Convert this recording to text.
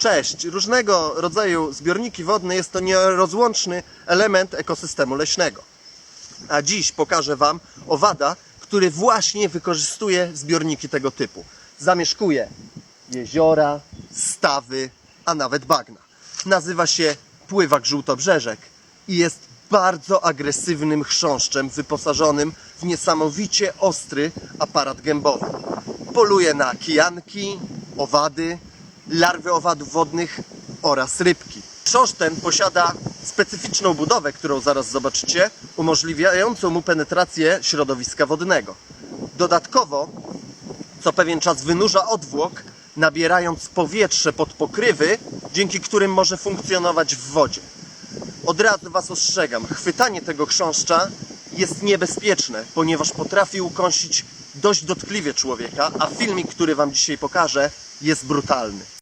Cześć! Różnego rodzaju zbiorniki wodne jest to nierozłączny element ekosystemu leśnego. A dziś pokażę Wam owada, który właśnie wykorzystuje zbiorniki tego typu. Zamieszkuje jeziora, stawy, a nawet bagna. Nazywa się pływak żółtobrzeżek i jest bardzo agresywnym chrząszczem wyposażonym w niesamowicie ostry aparat gębowy. Poluje na kijanki, owady, larwy owadów wodnych oraz rybki. Chrząszcz ten posiada specyficzną budowę, którą zaraz zobaczycie, umożliwiającą mu penetrację środowiska wodnego. Dodatkowo co pewien czas wynurza odwłok, nabierając powietrze pod pokrywy, dzięki którym może funkcjonować w wodzie. Od razu Was ostrzegam, chwytanie tego chrząszcza jest niebezpieczne, ponieważ potrafi ukąsić dość dotkliwie człowieka, a filmik, który Wam dzisiaj pokażę, jest brutalny.